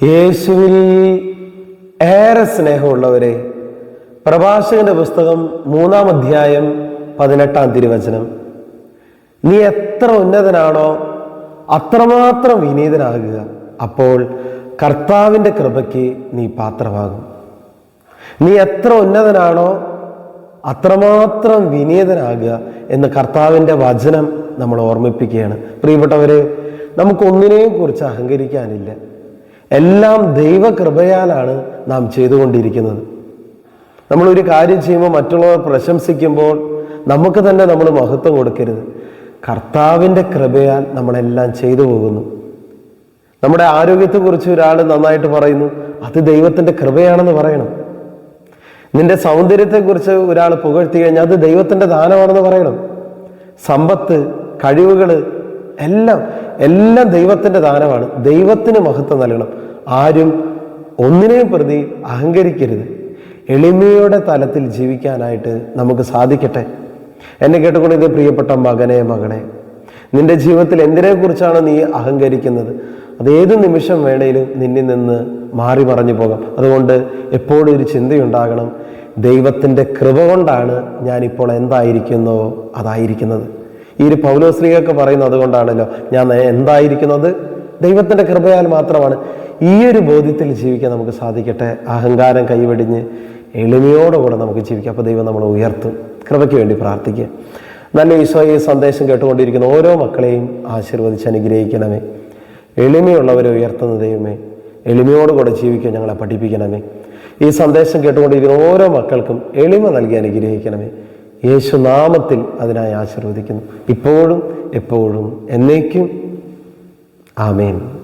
യേശുവിൽ ഏറെ സ്നേഹമുള്ളവരെ പ്രഭാഷകന്റെ പുസ്തകം മൂന്നാം അധ്യായം പതിനെട്ടാം തിരുവചനം. നീ എത്ര ഉന്നതനാണോ അത്രമാത്രം വിനീതനാകുക. അപ്പോൾ കർത്താവിന്റെ കൃപയ്ക്ക് നീ പാത്രമാകും. നീ എത്ര ഉന്നതനാണോ അത്രമാത്രം വിനീതനാകുക എന്ന് കർത്താവിന്റെ വചനം നമ്മൾ ഓർമ്മിപ്പിക്കുകയാണ്. പ്രിയപ്പെട്ടവരെ നമുക്കൊന്നിനെയും കുറിച്ച് അഹങ്കരിക്കാനില്ല. എല്ലാം ദൈവകൃപയാലാണ് നാം ചെയ്തുകൊണ്ടിരിക്കുന്നത്. നമ്മൾ ഒരു കാര്യം ചെയ്യുമ്പോൾ മറ്റുള്ളവർ പ്രശംസിക്കുമ്പോൾ നമുക്ക് തന്നെ നമ്മൾ മഹത്വം കൊടുക്കരുത്. കർത്താവിന്റെ കൃപയാൽ നമ്മളെല്ലാം ചെയ്തു പോകുന്നു. നമ്മുടെ ആരോഗ്യത്തെക്കുറിച്ച് ഒരാൾ നന്നായിട്ട് പറയുന്നു അത് ദൈവത്തിന്റെ കൃപയാണെന്ന് പറയണം. നിന്റെ സൗന്ദര്യത്തെക്കുറിച്ച് ഒരാൾ പുകഴ്ത്തി കഴിഞ്ഞാൽ അത് ദൈവത്തിന്റെ ദാനമാണെന്ന് പറയണം. സമ്പത്ത് കഴിവുകൾ എല്ലാം എല്ലാം ദൈവത്തിന്റെ ദാനമാണ്. ദൈവത്തിന് മഹത്വം നൽകണം. ആരും ഒന്നിനെയും പ്രതി അഹങ്കരിക്കരുത്. എളിമയുടെ തലത്തിൽ ജീവിക്കാനായിട്ട് നമുക്ക് സാധിക്കട്ടെ. എന്നെ കേട്ടുകൊണ്ടിരുന്ന പ്രിയപ്പെട്ട മകനെ മകളെ നിന്റെ ജീവിതത്തിൽ എന്തിനെക്കുറിച്ചാണ് നീ അഹങ്കരിക്കുന്നത്? അത് ഏത് നിമിഷം വേണേലും നിന്നിൽ നിന്ന് മാറി മറഞ്ഞു പോകാം. അതുകൊണ്ട് എപ്പോഴും ഒരു ചിന്തയുണ്ടാകണം. ദൈവത്തിന്റെ കൃപ കൊണ്ടാണ് ഞാനിപ്പോൾ എന്തായിരിക്കുന്നോ അതായിരിക്കുന്നത്. ഈ ഒരു പൗലോസ്ലിയൊക്കെ പറയുന്നത് അതുകൊണ്ടാണല്ലോ ഞാൻ എന്തായിരിക്കുന്നത്? ദൈവത്തിന്റെ കൃപയാൽ മാത്രമാണ് ഈ ഒരു ബോധ്യത്തിൽ ജീവിക്കാൻ നമുക്ക് സാധിക്കട്ടെ. അഹങ്കാരം കൈവെടിഞ്ഞ് എളിമയോടുകൂടെ നമുക്ക് ജീവിക്കാം. അപ്പോൾ ദൈവം നമ്മളെ ഉയർത്തും. കൃപയ്ക്ക് വേണ്ടി പ്രാർത്ഥിക്കുക. നല്ല ഈ സന്ദേശം കേട്ടുകൊണ്ടിരിക്കുന്ന ഓരോ മക്കളെയും ആശീർവദിച്ച് അനുഗ്രഹിക്കണമേ. എളിമയുള്ളവരെ ഉയർത്തുന്ന ദൈവമേ. എളിമയോടുകൂടെ ജീവിക്കാൻ ഞങ്ങളെ പഠിപ്പിക്കണമേ. ഈ സന്ദേശം കേട്ടുകൊണ്ടിരിക്കുന്ന ഓരോ മക്കൾക്കും എളിമ നൽകി അനുഗ്രഹിക്കണമേ. യേശു നാമത്തിൽ അതിനായി ആശീർവദിക്കുന്നു. ഇപ്പോഴും എപ്പോഴും എന്നേക്കും. ആമേൻ.